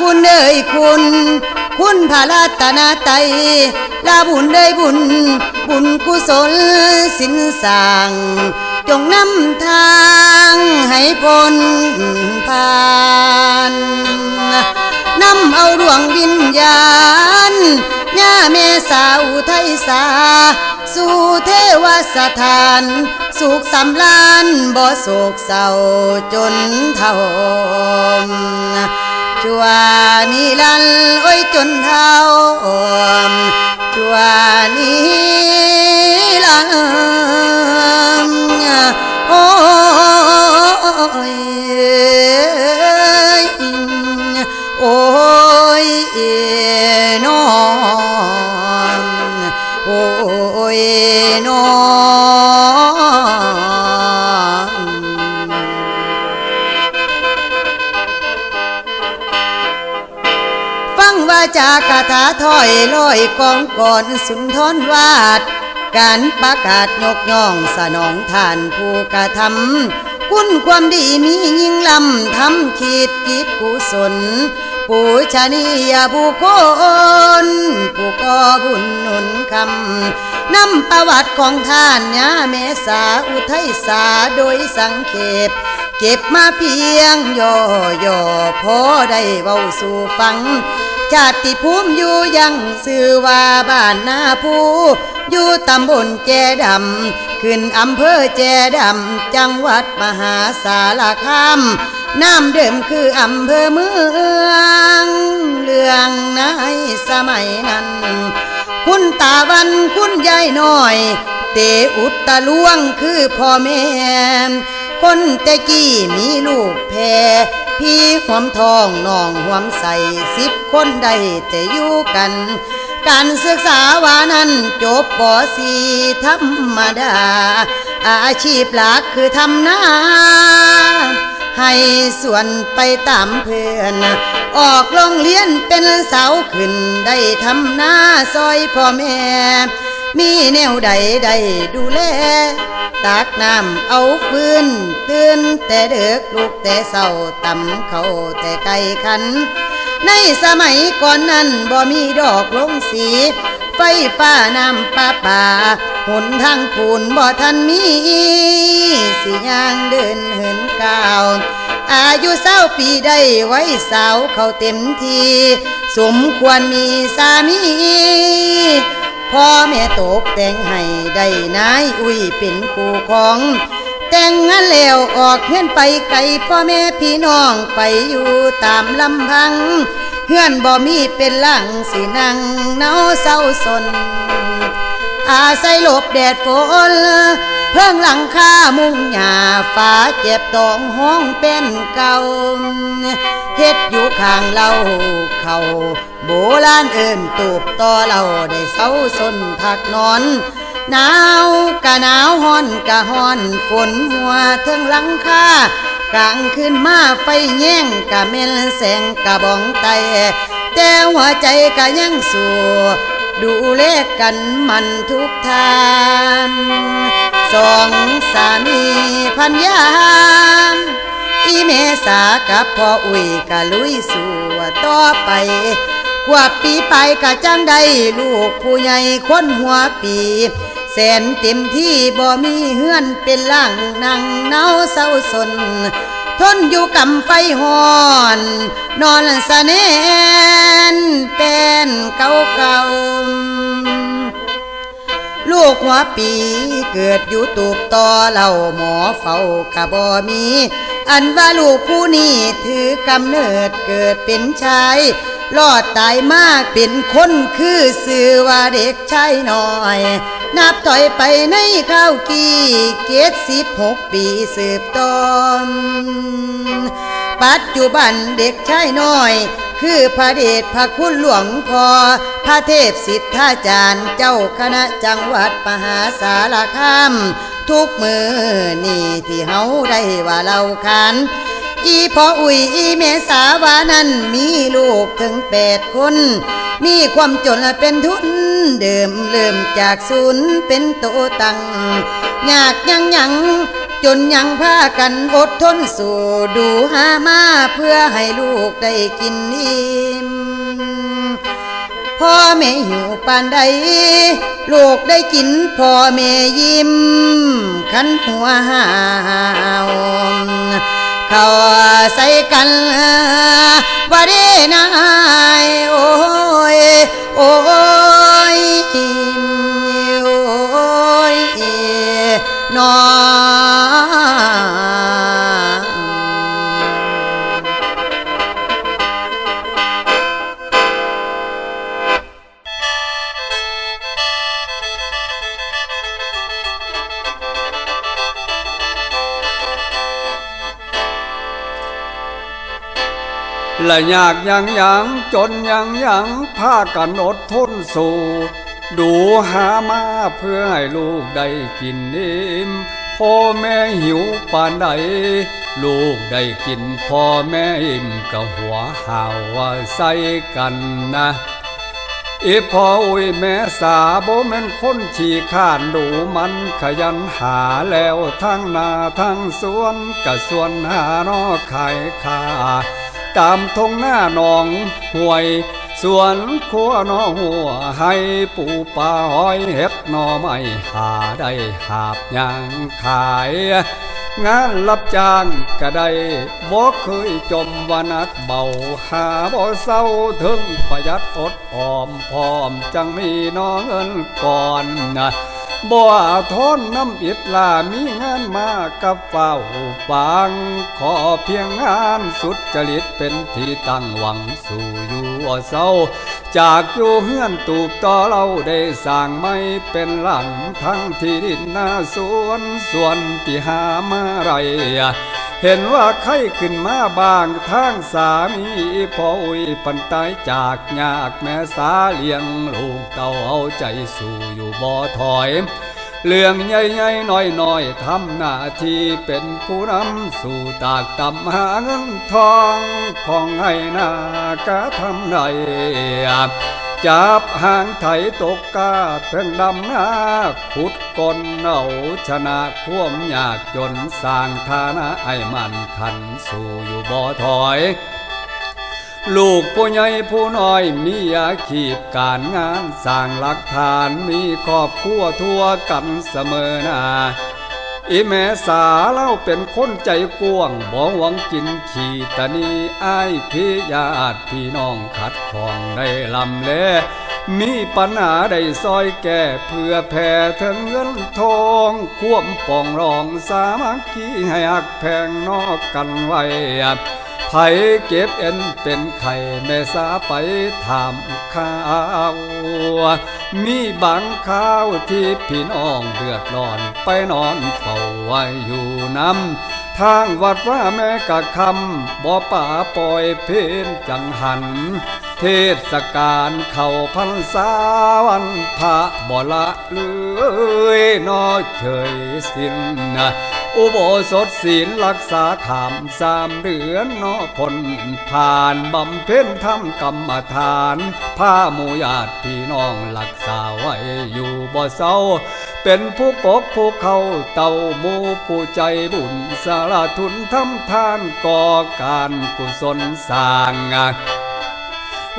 คุณเอ้ยคุณ คุณพระรัตนไตยลาบุญได้บุญ บุญกุศลสินสางจงนำทางให้พ้นผ่านนำเอาดวงวิญญาณย่าเมสาอุทัยสา สู่เทวสถาน สุขสำลานบ่โศกเศร้าจนเท่าชั่วนิรันดร์โอ้ยจนเท่าชั่วนิรัน จากคาถาถอยลอยกองก่อนสุนทรวาด การประกาศยกย่องสนองทานผู้กระทำคุณความดีมียิ่งลำทำขีดจิตกุศลปูชนียบุคคลผู้ก่อบุญหนุนคำนำประวัติของท่านยาเมษาอุทัยสาโดยสังเขปเก็บมาเพียงย่อย่อพอได้เว้าสู่ฟัง ชาติภูมิอยู่ยังสื่อว่าบ้านนาภูอยู่ตำบลแจดำ ขึ้นอำเภอแจดำ จังหวัดมหาสารคามน้ำเดิมคืออำเภอเมืองเรื่องในสมัยนั้น คุณตาวันคุณยายน้อย เตอุตตะลวงคือพ่อแม่ คนแต่กี้มีลูกแพรพี่หวมทองน้องหวมใส่สิบคนได้แต่อยู่กัน การศึกษาวานั้นจบปสีธรรมดา อาชีพหลักคือทำนาให้ส่วนไปตามเพื่อน ออกโรงเรียนเป็นสาวขึ้นได้ทำหน้าซอยพ่อแม่ มีแนวใดได้ดูแลตักน้ำเอาฟืนตื่นแต่เด็กลูกแต่เศร้าตำเขาแต่ไก่ขัน ในสมัยก่อนนั้นบ่มีดอกลงสี ไฟฟ้าน้ำประปาหนทางปูนบ่ทันมีสิย่างเดินเหินก้าวอายุเศร้าปีได้ไว้สาวเขาเต็มที สมควรมีสามี พ่อแม่ตกแต่งให้ได้นายอุ้ยเป็นคู่ของ แต่งงานแล้วออกเพื่อนไปไกลพ่อแม่พี่น้องไปอยู่ตามลำพังเพื่อนบ่มีเป็นหลังสินังเนาเศร้าสน อาศัยหลบแดดฝน เพิ่งหลังคามุงหญ้าฟ้าเจ็บตองห้องเป็นเก่าเฮ็ดอยู่ข้างเราเขาโบราณเอิ้นตูบต่อเราได้เศร้าสนพักนอนหนาวกะหนาวฮ้อนกะฮ้อนฝนหัวเทิงหลังคากลางคืนมาไฟแย่งกะเมลแสงกะบองไตแต่หัวใจกะยังสู้ ดูแลกันมันทุกทางสองสามีพันยาอีเมษากับพ่ออุ้ยกะลุยสู่ต่อไปกว่าปีไปกะจังได้ลูกผู้ใหญ่คนหัวปี แสนเต็มที่บ่มีเฮือนเป็นล่างนั่งเนาเศร้าสน ทนอยู่กำไฟหอน นอนสะเนนเป็นเก่าเก่าลูกหัวปีเกิดอยู่ตูบต่อเหล่าหมอเฝ้ากะบ่มี อันว่าลูกผู้นี้ถือกำเนิดเกิดเป็นชาย รอดตายมากเป็นคนคือสื่อว่าเด็กชายหน้อย นับต่อยไปในข้าวกีเกตสิบหกปีสืบต้นปัจจุบันเด็กชายน้อย คือพระเดชพระคุณหลวงพ่อพระเทพสิทธาจารย์เจ้าคณะจังหวัดมหาสารคาม ทุกมือนี่ที่เฮาได้ว่าเราขาน อีพ่ออุ้ยอีเมสาวานั้นมีลูกถึงแปดคน มีความจนเป็นทุน เดิมเริ่มจากศูนย์เป็นโตตังอยากยังยังจนยังพากันอดทนสู่ดูหามาเพื่อให้ลูกได้กินอิ่มพ่อแม่หิวปานใด ลูกได้กินพ่อแม่ยิ้ม ขันหัวหาว เขาใส่กันว่าได้นายโอ้ยโอ้ยโอ้ยนอน ละยากยังยังจนยังยังพากันอดทนสู่ดูหามาเพื่อให้ลูกได้กินอิ่มพ่อแม่หิวปานใดลูกได้กินพ่อแม่อิ่มก็หัวหาวว่าใส่กันนะอีพ่ออุ้ยแม่สาบแม่นคนขี้ข้านดูมันขยันหาแล้วทั้งนาทั้งสวนกะสวนหานอขายคา ตามทงหน้าหนองห่วย สวนขัวหนอหัวให้ปูปลาหอยเห็ดหนอไม่หาได้หาบยางขาย งานรับจ้างก็ได้บ่เคยจมวานักเบาหาบ่เศร้าถึงประหยัดอดออมพร้อมจังมีน้องเงินก่อนนะ บ่ทนน้ำอิดลามีงานมากับเฝ้าฟัง ขอเพียงงานสุดจริตเป็นที่ตั้งหวังสู่อยู่เศร้า จากอยู่เฮือนตูบต่อเราได้สร้างไม่เป็นหลังทั้งที่ดินนาสวนส่วนที่หามาไร เห็นว่าไข้ขึ้นมาบางทางสามีพออุยปันตายจากยากแม่สาเลี้ยงลูกเต้าเอาใจสู่อยู่บ่อถอย เรื่องใหญ่ๆน้อยๆทำหน้าที่เป็นผู้นำสู่ตากตำหาเงินทองของให้นากะทำได้ จับหางไถตกกาเทิงดำนาขุดกลเอาชนะควมยากจนสร้างฐานะไอ้มันขันสู่อยู่บ่อถอย ลูกผู้ใหญ่ผู้น้อยมีอาชีพการงานสร้างหลักฐานมีครอบครัวทั่วกันเสมอหนา อีแม่สาเล่าเป็นคนใจกว้างบ่หวังกินขี่ตะนีอ้ายพี่ญาติพี่น้องขัดของได้ลำเลมีปัญหาได้ซอยแก่เพื่อแผ่ถึงเงินทองควมปองรองสามัคคีให้หักแพงนอกกันไว้ไผเก็บเอ็นเป็นไข่แม่สาไปถาม ข้าวมีบางข้าวที่พี่น้องเดือดร้อนไปนอนเฝ้าไว้อยู่น้ำทางวัดว่าแม่กะคำบ่อป่าปล่อยเพนจังหัน เทศกาลเข้าพรรษาวันพระบ่ละเลยนอเฉยสิ้นนะ อุโบสถศีลรักษาขามสามเดือนนอผลผ่านบำเพ็ญทำกรรมฐานผ้าหมูญาติพี่น้องรักษาไว้อยู่บ่เศร้า เป็นผู้ปกผู้เขาเต่าหมูผู้ใจบุญสารทุนทำทานก่อการกุศลสร้างงาน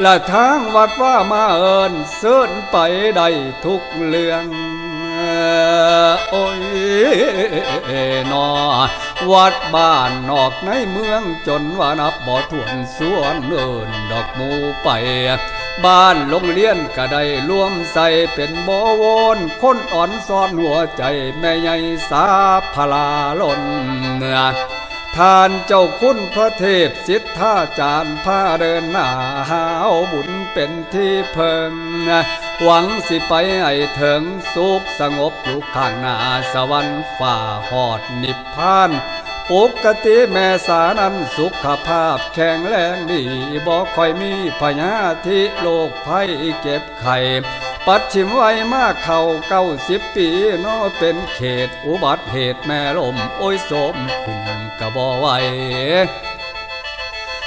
และทางวัดว่ามาเอินเสินไปได้ทุกเรื่อง โอ้ยนอวัดบ้านนอกในเมืองจนว่านับบ่ถ้วนสวนเอินดอกมูไป บ้านโรงเรียนก็ได้รวมใส่เป็นบวรคนอ่อนซ้อนหัวใจแม่ใหญ่สาพลาล้นเนื้อ ทานเจ้าคุณพระเทพสิทธาจารย์พาเดินหน้าหาวบุญเป็นที่เพิง หวังสิไปให้ถึงสุขสงบอยู่ข้างหน้าสวรรค์ฝ่าหอดนิพพานปกติแม่สานั้นสุขภาพแข็งแรงดีบ่ค่อยมีพยาธิโรคภัยเก็บไข้ ปัดชิมไว้มาเข่าเก้าสิบปีเนอเป็นเขตอุบัติเหตุแม่ลมโอ้ยสมขึ้นกะบ่ไหว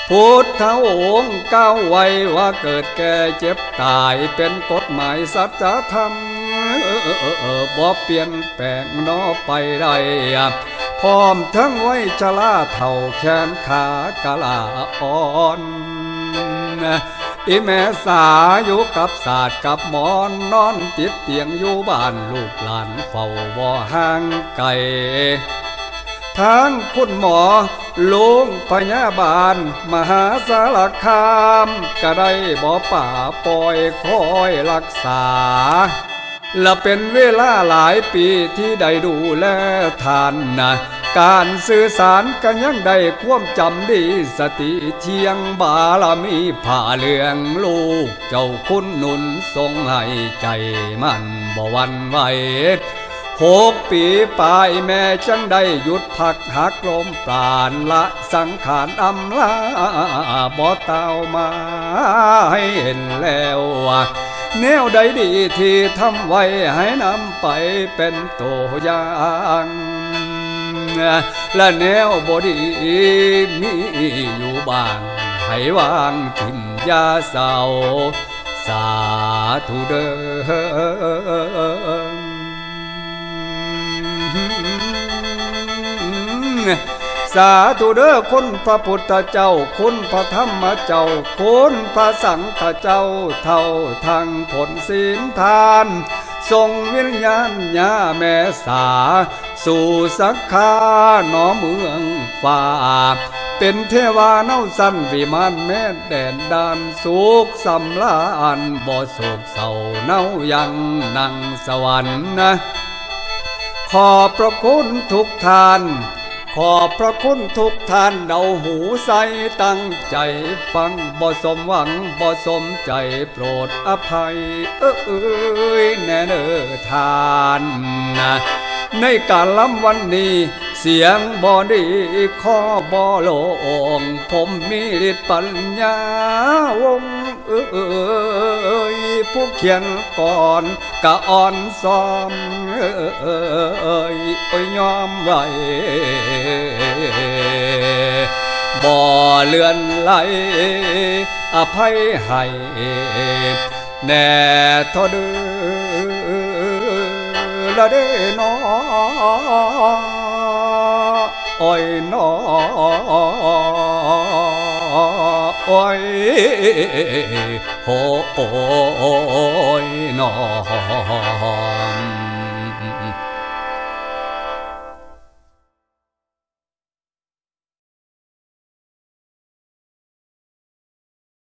พุทธองค์ก้าวไว้ว่าเกิดแก่เจ็บตายเป็นกฎหมายสัจธรรมเออเออเออเออบ่เปลี่ยนแปลงเนอไปได้พร้อมทั้งไว้ชะลาเท่าแขนขากะลาอ่อน อีแม่สาอยู่กับศาสตร์กับหมอนนอนติดเตียงอยู่บ้านลูกหลานเฝ้าบ่ห่างไกลทั้งคุณหมอลุงพยาบาล มหาสารคามก็ได้บ่ป่าปล่อยคอยรักษา และเป็นเวลาหลายปีที่ได้ดูแลท่านนะ การสื่อสารกันยังได้ความจำดีสติเทียงบารมีผ่าเหลืองลูก เจ้าคุณหนุนทรงให้ใจมันบ่วันไหวหกปีปลายแม่จังได้หยุดพักหักลมปราณละสังขารอำลาบ่เต้ามาให้เห็นแล้วว่าแนวใดดีที่ทำไว้ให้นำไปเป็นตัวอย่าง และแนวบดีมีอยู่บ้างให้วางทิมยาเศร้าสาธุเด้อสาธุเด้อคุณพระพุทธเจ้าคุณพระธรรมเจ้าคุณพระสังฆเจ้าเท่าทางผลศีลทานทรงวิญญาณญาแม่สา สู่สักขาหนอเมืองฟ้าเป็นเทวาเน่าสั้นวิมานแม่แดนดานสุขสำลานบ่โศกเศร้าเน่ายังนั่งสวรรค์นะ ขอพระคุณทุกท่าน ขอพระคุณทุกท่านเดาหูใสตั้งใจฟังบ่สมหวังบ่สมใจโปรดอภัย เอ้ยแน่เนอทานนะ ในการล้ำวันนี้ เสียงบ่ดีข้อบ่โลงผมมีฤทธิ์ปัญญาวงเอ้ยผู้เขียนก่อนกะอ่อนซ้อมเอ้ยโอ้ยยอมไว้บ่เลื่อนไหลอภัยให้แน่ทอดือ ละเด้นออ้อ